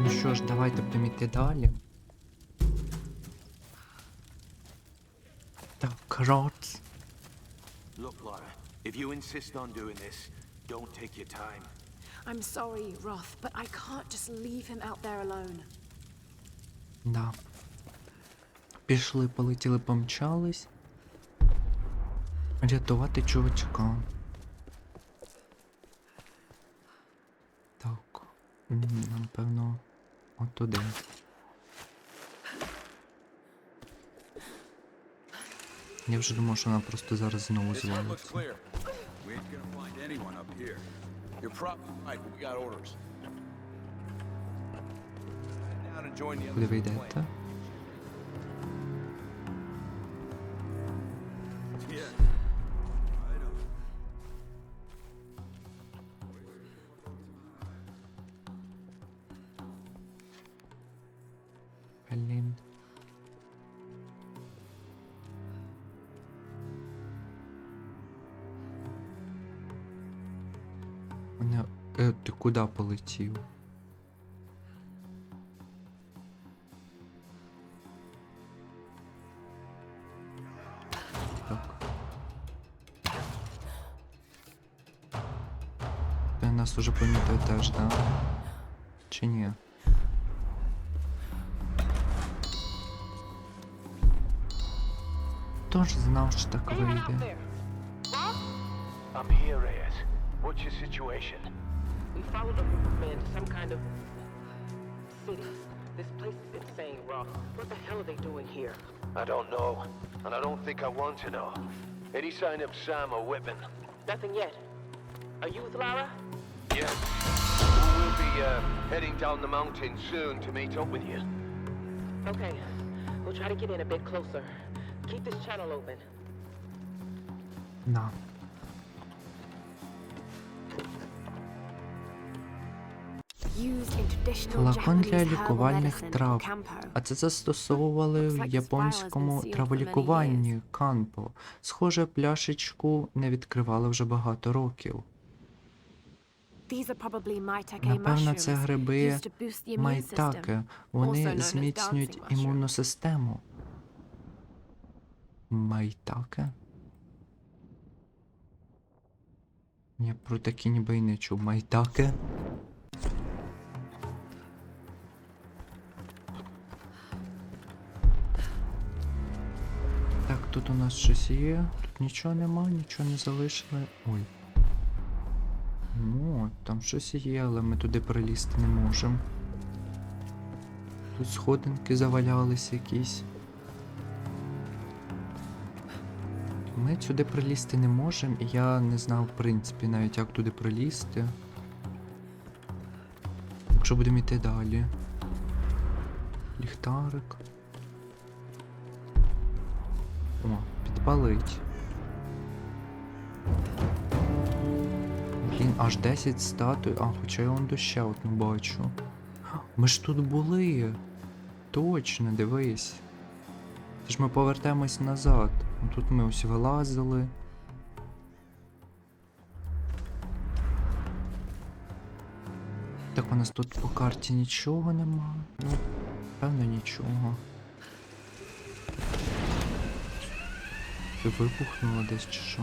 Ну що ж, давайте будемо йти далі. Так, крот. Look, Lara, if you insist on doing this, don't take your time. I'm sorry, Roth, but I can't just leave him out there alone. Да. Пішли, полетіли, помчались. Рятувати чувачка. Так. м, Напевно, от туди. Я вже думав, що вона просто зараз знову This Куди ви звалиться. Е, ти куди полетів? Нас уже помітив теж, да? Чи ні? Тож знав, що так вийде. I'm here, Reyes. What's your situation? We followed a group of men to some kind of city. This place is insane, Roth. What the hell are they doing here? I don't know, and I don't think I want to know. Any sign of Sam or Whitman? Nothing yet. Are you with Lara? Yes. We'll be uh, heading down the mountain soon to meet up with you. Okay. We'll try to get in a bit closer. Keep this channel open. На. Флакон для лікувальних трав. А це застосовували в японському траволікуванні канпо. Схоже, пляшечку не відкривали вже багато років. Напевно, це гриби system. Вони зміцнюють імунну систему. Майтаке? Я про такі ніби й не чув. Майтаке? Тут у нас щось є. Тут нічого нема, нічого не залишили. Ой. Ну, там щось є, але ми туди пролізти не можемо. Тут сходинки завалялись якісь. Ми сюди пролізти не можемо, і я не знав, в принципі, навіть як туди пролізти. Якщо будемо йти далі. Ліхтарик. О, підпалить. Блін, аж 10 статуй. А, хоча я вон ще одну бачу. Ми ж тут були. Точно, дивись. Це ж ми повертаємось назад. Ну, Тут ми ось вилазили. Так, у нас тут по карті нічого нема. Ну, певно, нічого. Вибухнуло десь чи що?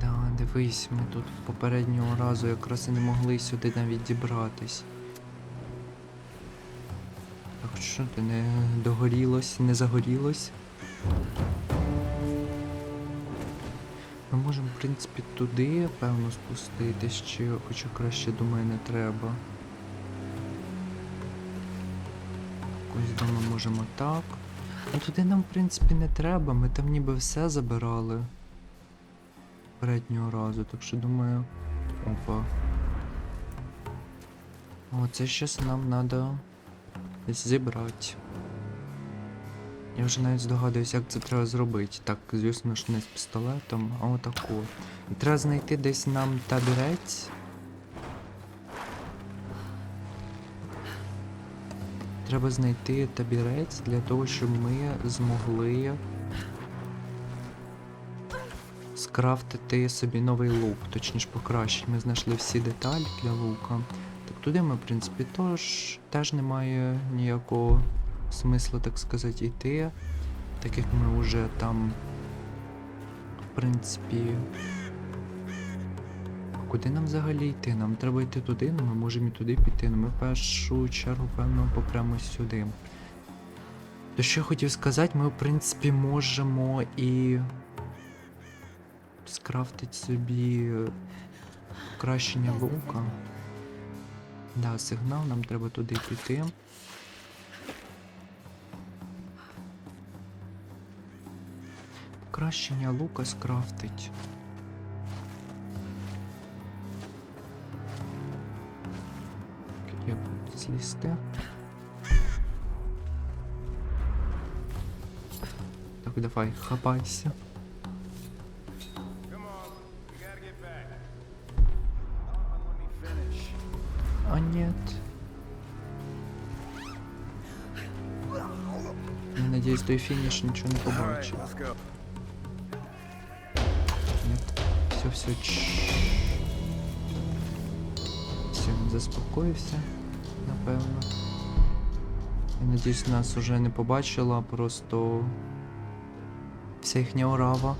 Да, дивись, ми тут попереднього разу якраз і не могли сюди навіть дібратись. Так що ти не догорілось, не загорілось? Ми можемо, в принципі, туди, певно, спуститись, чи хоча краще, думаю, не треба. Ось де ми можемо так. Ну туди нам, в принципі, не треба, ми там ніби все забирали. Переднього разу, так що думаю. Опа. О, це щас нам треба десь зібрати. Я вже навіть здогадуюсь, як це треба зробити. Так, звісно ж, не з пістолетом, а отако. Треба знайти десь нам табірець. Треба знайти табірець для того, щоб ми змогли скрафтити собі новий лук, точніше покращити. Ми знайшли всі деталі для лука. Так туди ми, в принципі, теж, теж немає ніякого смислу, так сказати, йти. Так як ми вже там, в принципі. Куди нам взагалі йти? Нам треба йти туди, ну ми можемо і туди піти. Ну ми в першу чергу, певно, попрямо сюди. То що я хотів сказати, ми в принципі можемо і скрафтити собі покращення лука. Да, сигнал, нам треба туди піти. Покращення лука скрафтить. злізти? Так, давай, хапайся. А нет. Я надеюсь, до фініш нічого не All right, побачив. let's go. Нет. Все, все. Все, він заспокоївся, Напевно. Я надіюсь, нас уже не побачила, просто вся їхня орава.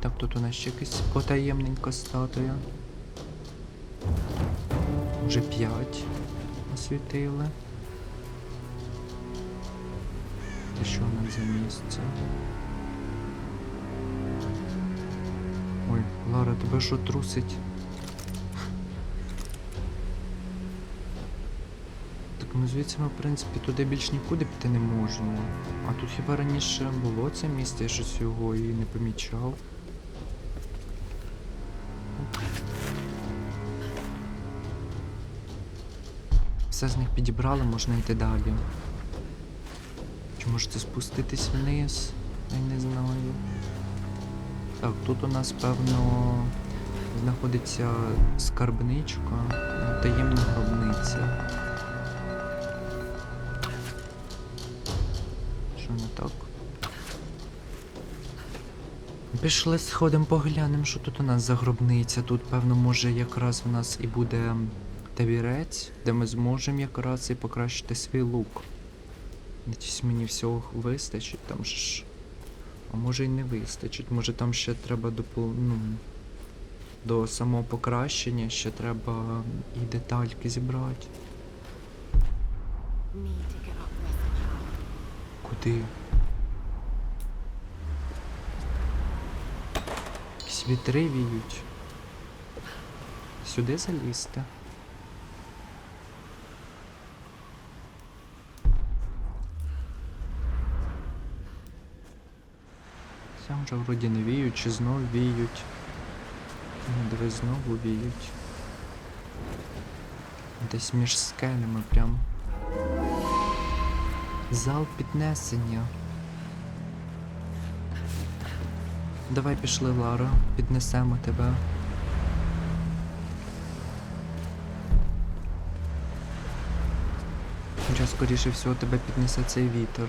Так, тут у нас ще якась потаємненька статуя. Вже п'ять освітили. Це що у нас за місце? Ой, Лара, тебе що трусить? Ну звідси ми, в принципі, туди більш нікуди піти не можемо. А тут хіба раніше було це місце, я щось його і не помічав. Все з них підібрали, можна йти далі. Чи можете спуститись вниз? Я не знаю. Так, тут у нас, певно, знаходиться скарбничка, таємна гробниця. Так? Пішли сходимо поглянемо, що тут у нас за гробниця. Тут, певно, може якраз у нас і буде табірець, де ми зможемо якраз і покращити свій лук. Надіюсь, мені всього вистачить, там ж. А може й не вистачить, може там ще треба допол... ну, до самого покращення ще треба і детальки зібрати. Куди? Якісь вітри віють. Сюди залізти. Там вже вроді не віють, чи знов віють. Ну, Диви, знову віють. Десь між скелями прям. Зал піднесення. Давай пішли, Лара, піднесемо тебе. Хоча, скоріше всього, тебе піднесе цей вітер.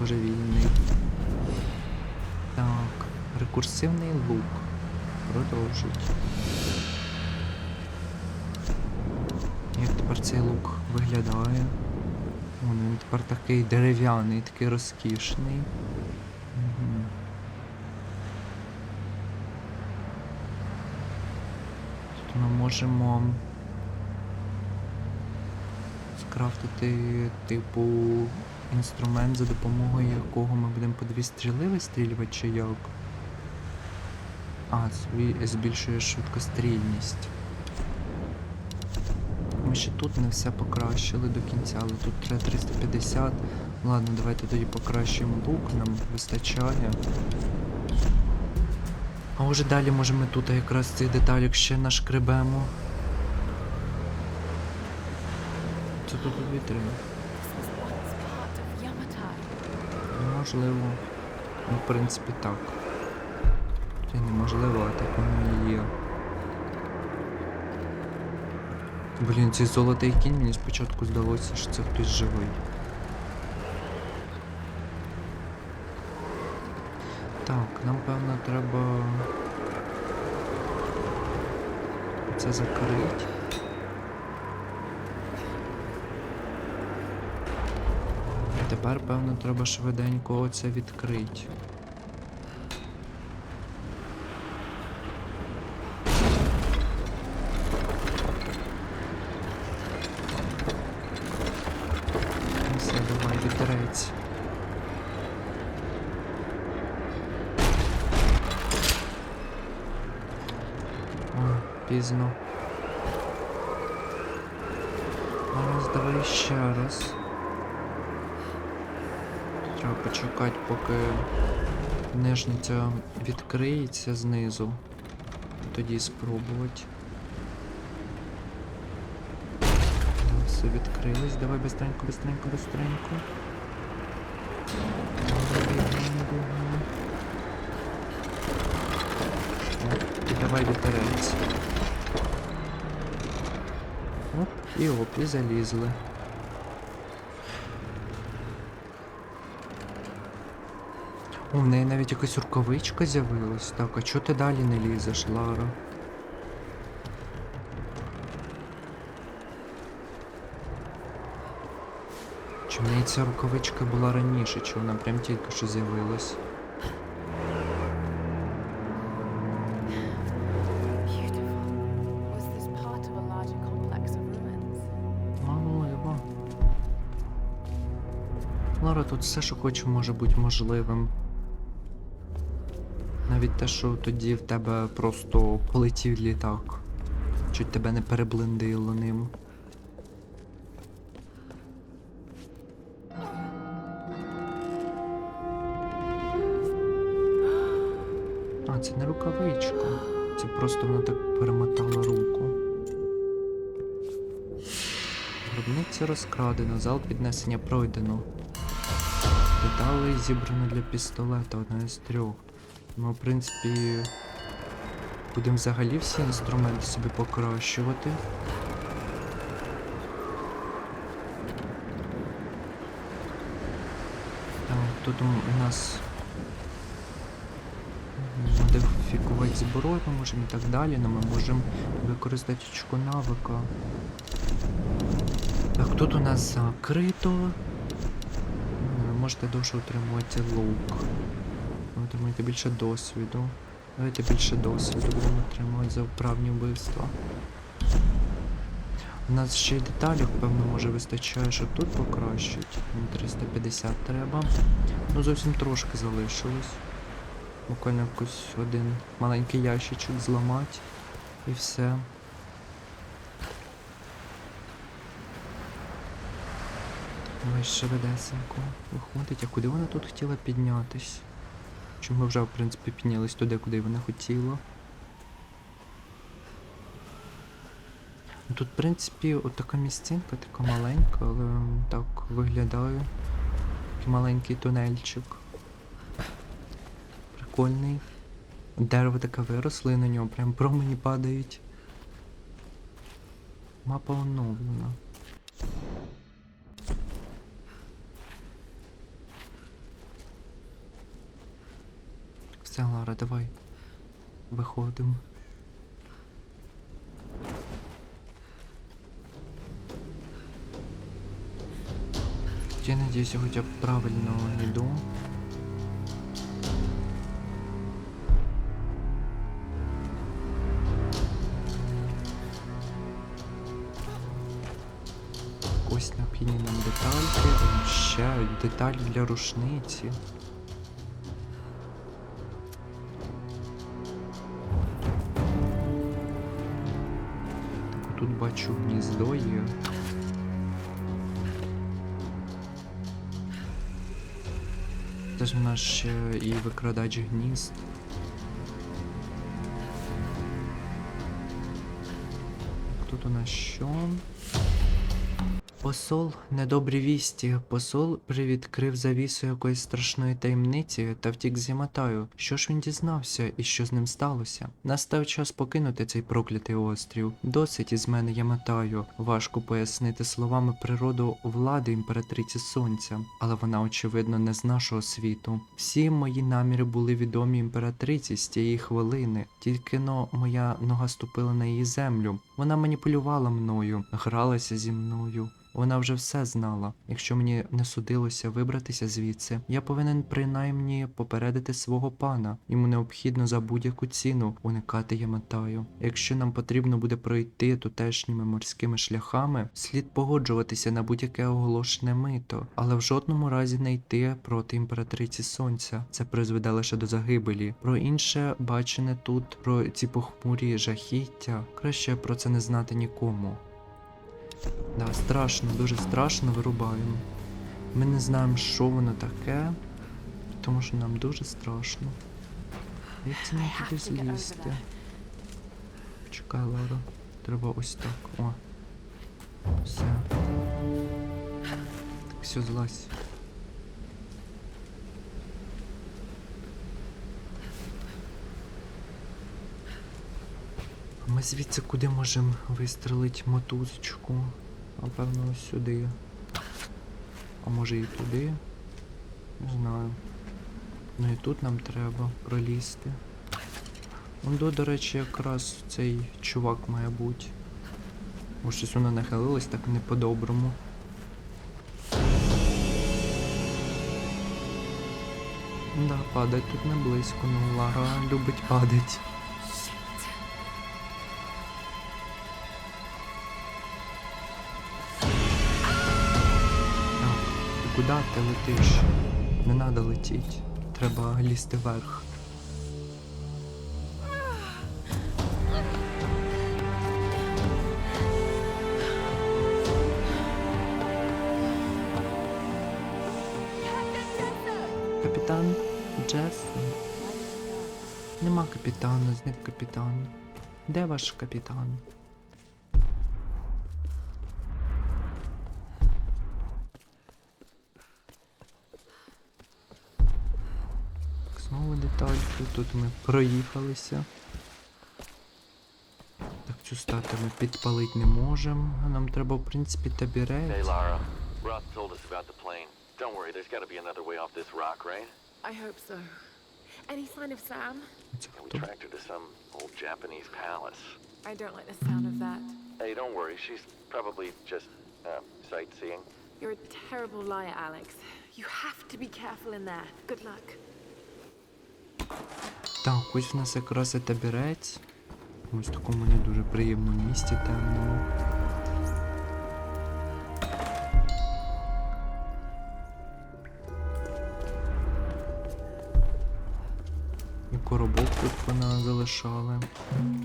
Божевільний. Так, рекурсивний лук. Продовжить. Як тепер цей лук виглядає? Вон він тепер такий дерев'яний, такий розкішний. Тут ми можемо скрафтити, типу, інструмент, за допомогою якого ми будемо по дві стріли вистрілювати чи як? А, збі- збільшує швидкострільність. Ми ще тут не все покращили до кінця, але тут треба 350. Ладно, давайте тоді покращимо лук, нам вистачає. А вже далі може ми тут якраз цих деталік ще нашкребемо. Це тут Yamatai. Можливо. Ну, в принципі, так. Це неможливо, а так воно і є. Блін, цей золотий кінь мені спочатку здалося, що це хтось живий. Так, нам певно треба це закрити. Тепер, певно, треба швиденько оце відкрити. Ну Все, давай, вітерець. О, пізно. Зараз давай ще раз. Треба почекати, поки нижниця відкриється знизу. Тоді спробувати. Да, Все відкрилось. Давай быстренько, быстренько, быстренько. Давай, бігом, бігом. Оп, і давай вітерець. І оп, і залізли. О, в неї навіть якась рукавичка з'явилась. Так, а чого ти далі не лізеш, Лара? Чи в неї ця рукавичка була раніше, чи вона прям тільки що з'явилась? Все, що хочу, може бути можливим. Навіть те, що тоді в тебе просто полетів літак. Чуть тебе не переблендило ним. А, це не рукавичка. Це просто вона так перемотала руку. Гробниця розкрадено, зал піднесення пройдено. Деталі зібрано для пістолета, одна із трьох. Ми, в принципі, будемо взагалі всі інструменти собі покращувати. Так, тут у нас модифікувати зброю ми можемо і так далі, але ми можемо використати очко навика. Так, тут у нас закрито. Можете довше отримувати лук. Ви отримуєте більше досвіду. Давайте більше досвіду будемо отримувати за вправні вбивства. У нас ще й деталів, певно, може вистачає, щоб тут покращити. 350 треба. Ну зовсім трошки залишилось. Буквально якось один маленький ящичок зламати. І все. Давай швидесенько виходить. А куди вона тут хотіла піднятись? Чи ми вже, в принципі, піднялись туди, куди вона хотіла? Ну, Тут, в принципі, от така місцинка, така маленька, але так виглядає. Такий маленький тунельчик. Прикольний. Дерево таке виросло і на нього прям промені падають. Мапа оновлена. Все, Лара, давай. Виходимо. Я надеюсь, я хотя бы правильно иду. Ось необхідні нам детальки, ще деталі для рушниці. Бачу гніздо є. Це ж в нас ще і викрадач гнізд. Тут у нас що? Посол недобрі вісті. Посол привідкрив завісу якоїсь страшної таємниці та втік з Яматаю. Що ж він дізнався і що з ним сталося? Настав час покинути цей проклятий острів. Досить із мене Яматаю. Важко пояснити словами природу влади імператриці сонця, але вона, очевидно, не з нашого світу. Всі мої наміри були відомі імператриці з тієї хвилини. Тільки но моя нога ступила на її землю. Вона маніпулювала мною, гралася зі мною. Вона вже все знала. Якщо мені не судилося вибратися звідси, я повинен принаймні попередити свого пана. Йому необхідно за будь-яку ціну уникати Яматаю. Якщо нам потрібно буде пройти тутешніми морськими шляхами, слід погоджуватися на будь-яке оголошене мито, але в жодному разі не йти проти імператриці сонця. Це призведе лише до загибелі. Про інше бачене тут, про ці похмурі жахіття, краще про це не знати нікому. Да, страшно, дуже страшно вирубаємо. Ми не знаємо, що воно таке, тому що нам дуже страшно. Як це нам туди злізти? Чекай, Лара. Треба ось так. О. Все. Так, все, злазь. Ми звідси куди можемо вистрелити мотузочку? Напевно, ось сюди. А може і туди? Не знаю. Ну і тут нам треба пролізти. Ондо, до речі, якраз цей чувак має бути. Бо щось воно нахилилось так не по-доброму. Да, падать тут не близько, ну Лара любить падать. Куди ти летиш? Не треба летіти. Треба лізти вверх. Капітан Джесон. Нема капітана, зник капітан. Де ваш капітан? Знову детальки. Тут ми проїхалися. Так, цю статую ми підпалити не можемо. А Нам треба, в принципі, табірець. Hey, Lara. Roth told us about the plane. Don't worry, there's got to be another way off this rock, right? I hope so. Any sign of Sam? Це And we хто? tracked her to some old Japanese palace. I don't like the sound of that. Hey, don't worry, she's probably just uh, sightseeing. You're a terrible liar, Alex. You have to be careful in there. Good luck. Так, ось в нас якраз і табірець. Ось в такому не дуже приємному місці темному. І коробок тут вона залишали.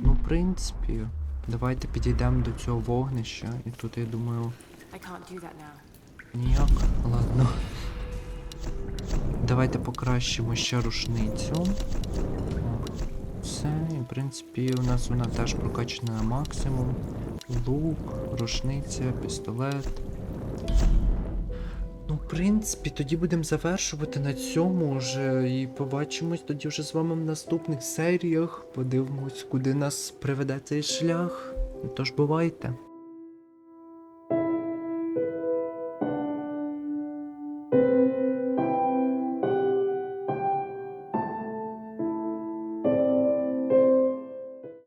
Ну, в принципі, давайте підійдемо до цього вогнища. І тут, я думаю, ніяк. Ладно. Давайте покращимо ще рушницю. Все, і в принципі у нас вона теж прокачана на максимум. Лук, рушниця, пістолет. Ну, в принципі, тоді будемо завершувати на цьому вже. І побачимось тоді вже з вами в наступних серіях. Подивимось, куди нас приведе цей шлях. Тож бувайте.